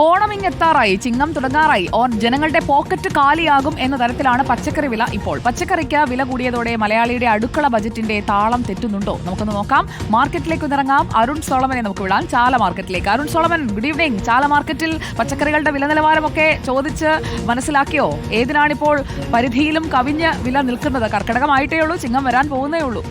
ഓണം ഇങ്ങെത്താറായി ചിങ്ങം തുടങ്ങാറായി. ഓൺ ജനങ്ങളുടെ പോക്കറ്റ് കാലിയാകും എന്ന തരത്തിലാണ് പച്ചക്കറി വില ഇപ്പോൾ. പച്ചക്കറിക്ക് വില കൂടിയതോടെ മലയാളിയുടെ അടുക്കള ബജറ്റിന്റെ താളം തെറ്റുന്നുണ്ടോ? നമുക്കൊന്ന് നോക്കാം. മാർക്കറ്റിലേക്ക് ഒന്നിറങ്ങാം അരുൺ സോളമനെ നമുക്ക് വിടാം. ചാല മാർക്കറ്റിലേക്ക്. Arun Solomon good evening Chala മാർക്കറ്റിൽ പച്ചക്കറികളുടെ വില നിലവാരമൊക്കെ ചോദിച്ച് മനസ്സിലാക്കിയോ? ഏതിനാണിപ്പോൾ പരിധിയിലും കവിഞ്ഞ് വില നിൽക്കുന്നത്? കർക്കിടകമായിട്ടേ ഉള്ളൂ ചിങ്ങം വരാൻ പോകുന്നേ ഉള്ളൂ.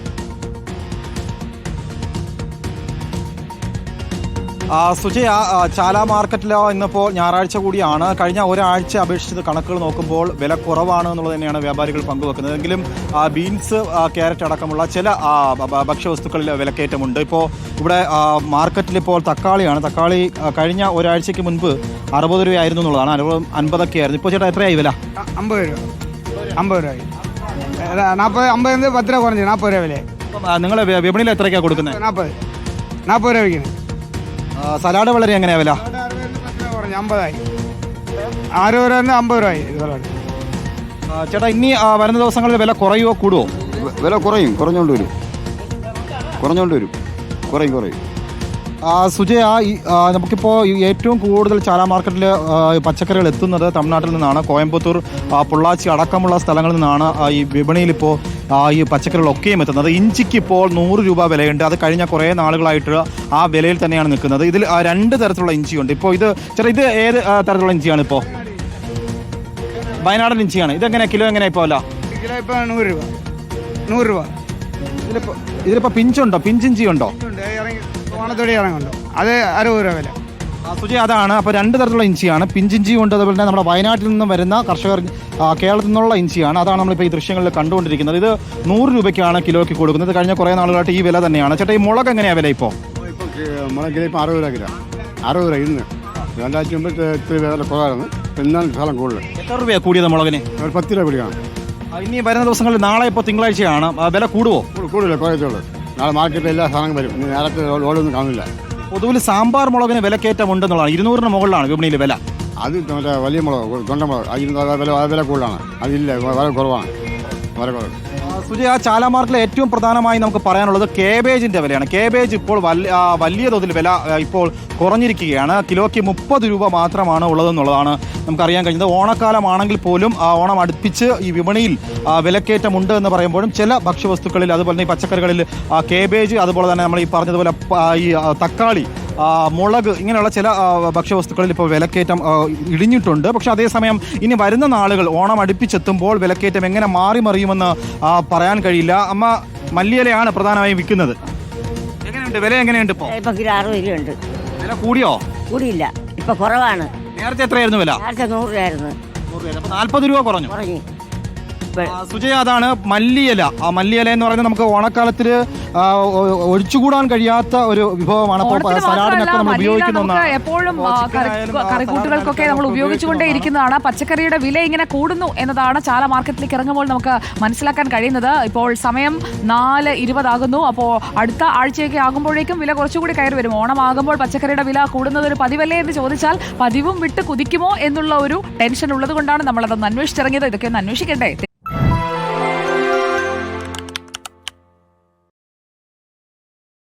സുജി ആ ചാല മാർക്കറ്റിലോ ഇന്നിപ്പോൾ ഞായറാഴ്ച കൂടിയാണ്. കഴിഞ്ഞ ഒരാഴ്ച അപേക്ഷിച്ചത് കണക്കുകൾ നോക്കുമ്പോൾ വില കുറവാണ് എന്നുള്ളത് തന്നെയാണ് വ്യാപാരികൾ പങ്കുവെക്കുന്നത്. എങ്കിലും ബീൻസ് ക്യാരറ്റ് അടക്കമുള്ള ചില ഭക്ഷ്യവസ്തുക്കളിൽ വിലക്കയറ്റമുണ്ട്. ഇപ്പോൾ ഇവിടെ മാർക്കറ്റിലിപ്പോൾ തക്കാളിയാണ്. തക്കാളി കഴിഞ്ഞ ഒരാഴ്ചയ്ക്ക് മുൻപ് അറുപത് രൂപയായിരുന്നു എന്നുള്ളതാണ്. അറുപത് അൻപതൊക്കെ ആയിരുന്നു. ഇപ്പോൾ ചേട്ടാ എത്രയായി വില? അമ്പത് രൂപ. അമ്പത് രൂപ നാൽപ്പത് അമ്പത് പത്ത് രൂപ കുറഞ്ഞു. നാൽപ്പത് രൂപ വില നിങ്ങൾ വിപണിയിൽ എത്രയ്ക്കാണ് കൊടുക്കുന്നത്? നാൽപ്പത് നാൽപ്പത് രൂപ വിൽക്കുന്നത് സലാഡ് വളരെ എങ്ങനെയാ വില? അമ്പതായി. ആറ് രൂപ അമ്പത് രൂപയായി ചേട്ടാ ഇനി വരുന്ന ദിവസങ്ങളിൽ വില കുറയുമോ കൂടുമോ വില കുറയും. കുറഞ്ഞോണ്ട് വരും. കുറഞ്ഞോണ്ട് വരും. കുറയും കുറയും. സുജയ നമുക്കിപ്പോൾ ഏറ്റവും കൂടുതൽ ചാല മാർക്കറ്റിൽ പച്ചക്കറികൾ എത്തുന്നത് തമിഴ്നാട്ടിൽ നിന്നാണ്. കോയമ്പത്തൂർ പൊള്ളാച്ചി അടക്കമുള്ള സ്ഥലങ്ങളിൽ നിന്നാണ് ഈ വിപണിയിൽ ഇപ്പോൾ ഈ പച്ചക്കറികളൊക്കെയും എത്തുന്നത്. ഇഞ്ചിക്ക് ഇപ്പോൾ നൂറ് രൂപ വിലയുണ്ട്. അത് കഴിഞ്ഞ കുറേ നാളുകളായിട്ട് ആ വിലയിൽ തന്നെയാണ് നിൽക്കുന്നത്. ഇതിൽ രണ്ട് തരത്തിലുള്ള ഇഞ്ചിയുണ്ട്. ഇപ്പോൾ ഇത് ചേട്ടാ ഇത് ഏത് തരത്തിലുള്ള ഇഞ്ചിയാണ് ഇപ്പോൾ വയനാടൻ ഇഞ്ചിയാണ്. ഇതെങ്ങനെയാണ് കിലോ എങ്ങനെയാ ഇപ്പോൾ അല്ല കിലോ ഇപ്പോൾ നൂറ് രൂപ. നൂറ് രൂപ. ഇതിലിപ്പോൾ ഇതിലിപ്പോൾ പിഞ്ചുണ്ടോ? പിഞ്ചിഞ്ചിയുണ്ടോ ഇറങ്ങി ഓണത്തോടെ ഇറങ്ങുന്നുണ്ടോ. അത് അറുപത് രൂപ വില. സുജി അതാണ്. അപ്പോൾ രണ്ട് തരത്തിലുള്ള ഇഞ്ചിയാണ്. പിഞ്ചിഞ്ചി ഉണ്ട്. അതുപോലെ തന്നെ നമ്മുടെ വയനാട്ടിൽ നിന്നും വരുന്ന കർഷകർ കേരളത്തിൽ നിന്നുള്ള ഇഞ്ചിയാണ്. അതാണ് നമ്മളിപ്പോൾ ഈ ദൃശ്യങ്ങളിൽ കണ്ടുകൊണ്ടിരിക്കുന്നത്. ഇത് നൂറ് രൂപയ്ക്കാണ് കിലോയ്ക്ക് കൊടുക്കുന്നത്. കഴിഞ്ഞ കുറേ നാളുകളായിട്ട് ഈ വില തന്നെയാണ്. ചേട്ടാ ഈ മുളക് എങ്ങനെയാണ് വില ഇപ്പോൾ ഇപ്പോൾ മുളക് കിലോ ഇപ്പം അറുപത് രൂപ കിലോ. അറുപത് രൂപ ഇന്ന്. രണ്ടാഴ്ച മുമ്പ് ഇത്ര- ഇത്തിരി വില കുറവായിരുന്നു. എന്നാലും സ്ഥലം കൂടുതൽ. എത്ര രൂപയാണ് കൂടിയത് മുളകിന്? ഒരു പത്ത് രൂപ കൂടിയാണ്. ഇനി വരുന്ന ദിവസങ്ങളിൽ നാളെ ഇപ്പോൾ തിങ്കളാഴ്ചയാണ്. വില കൂടുവോ? കൂടില്ല കുറയത്തുള്ളൂ. നാളെ മാർക്കറ്റിൽ എല്ലാ സാധനങ്ങളും വരും. ഇനി നേരത്തെ ലോഡൊന്നും കാണില്ല പൊതുവിൽ സാമ്പാർ മുളകിന് വിലക്കയറ്റം ഉണ്ടെന്നുള്ളതാണ്. ഇരുന്നൂറിന് മുകളിലാണ് വിപണിയിൽ വില. അത് മറ്റേ വലിയ മുളക് തൊണ്ടമുളക് അതിന് വില വില കൂടുതലാണ്. അതില്ല വളരെ കുറവാണ്. വളരെ കുറവ്. ആ, സുജി ആ ചാല മാർക്കറ്റിൽ ഏറ്റവും പ്രധാനമായി നമുക്ക് പറയാനുള്ളത് കേബേജിന്റെ വിലയാണ്. കേബേജ് ഇപ്പോൾ വലിയ തോതിൽ വില ഇപ്പോൾ കുറഞ്ഞിരിക്കുകയാണ്. കിലോയ്ക്ക് മുപ്പത് രൂപ മാത്രമാണ് ഉള്ളതെന്നുള്ളതാണ് നമുക്കറിയാൻ കഴിഞ്ഞത്. ഓണക്കാലമാണെങ്കിൽ പോലും ഓണം അടുപ്പിച്ച് ഈ വിപണിയിൽ വിലക്കയറ്റമുണ്ട് എന്ന് പറയുമ്പോഴും ചില ഭക്ഷ്യവസ്തുക്കളിൽ അതുപോലെ തന്നെ ഈ പച്ചക്കറികളിൽ കേബേജ് അതുപോലെ തന്നെ നമ്മൾ ഈ പറഞ്ഞതുപോലെ ഈ തക്കാളി മുളക് ഇങ്ങനെയുള്ള ചില ഭക്ഷ്യവസ്തുക്കളിൽ ഇപ്പോൾ വിലക്കയറ്റം ഇടിഞ്ഞിട്ടുണ്ട്. പക്ഷെ അതേസമയം ഇനി വരുന്ന നാളുകൾ ഓണം അടുപ്പിച്ചെത്തുമ്പോൾ വിലക്കയറ്റം എങ്ങനെ മാറി മറിയുമെന്ന് പറയാൻ കഴിയില്ല. അമ്മ മല്ലിയിലയാണ് പ്രധാനമായും വിൽക്കുന്നത്. എങ്ങനെയുണ്ട്? വില എങ്ങനെയുണ്ട് ഇപ്പോൾ? ഇപ്പൊ കിലോ അറുപത് രൂപയുണ്ട് വില കൂടിയോ? കൂടിയില്ല. ഇപ്പൊ കുറവാണ്. നേരത്തെ എത്രയായിരുന്നു വില? നേരത്തെ നൂറ് രൂപയായിരുന്നു. ആയിരുന്നു നാൽപ്പത് രൂപ കുറഞ്ഞു. കുറഞ്ഞു. സുജയ അതാണ് മല്ലിയില. ആ മല്ലിയില എന്ന് പറയുന്നത് നമുക്ക് ഓണക്കാലത്തിൽ ഒഴിച്ചുകൂടാൻ കഴിയാത്ത ഒരു വിഭവമാണ്. സലാഡിനൊക്കെ നമ്മൾ ഉപയോഗിക്കുന്ന ഒന്നാണ് എപ്പോഴും കറിക്കൂട്ടുകൾക്കൊക്കെ നമ്മൾ നമ്മൾ ഉപയോഗിച്ചുകൊണ്ടേ ഇരിക്കുന്നതാണ്. പച്ചക്കറിയുടെ വില ഇങ്ങനെ കൂടുന്നു എന്നതാണ് ചാല മാർക്കറ്റിലേക്ക് ഇറങ്ങുമ്പോൾ നമുക്ക് മനസ്സിലാക്കാൻ കഴിയുന്നത്. ഇപ്പോൾ സമയം നാല് ഇരുപതാകുന്നു. അപ്പോൾ അടുത്ത ആഴ്ചയൊക്കെ ആകുമ്പോഴേക്കും വില കുറച്ചുകൂടി കയറി വരും. ഓണമാകുമ്പോൾ പച്ചക്കറിയുടെ വില കൂടുന്നത് ഒരു പതിവല്ലേ എന്ന് ചോദിച്ചാൽ പതിവും വിട്ട് കുതിക്കുമോ എന്നുള്ള ഒരു ടെൻഷൻ ഉള്ളത് കൊണ്ടാണ് നമ്മളതൊന്ന് അന്വേഷിച്ചിറങ്ങിയത്. ഇതൊക്കെ ഒന്ന് അന്വേഷിക്കട്ടെ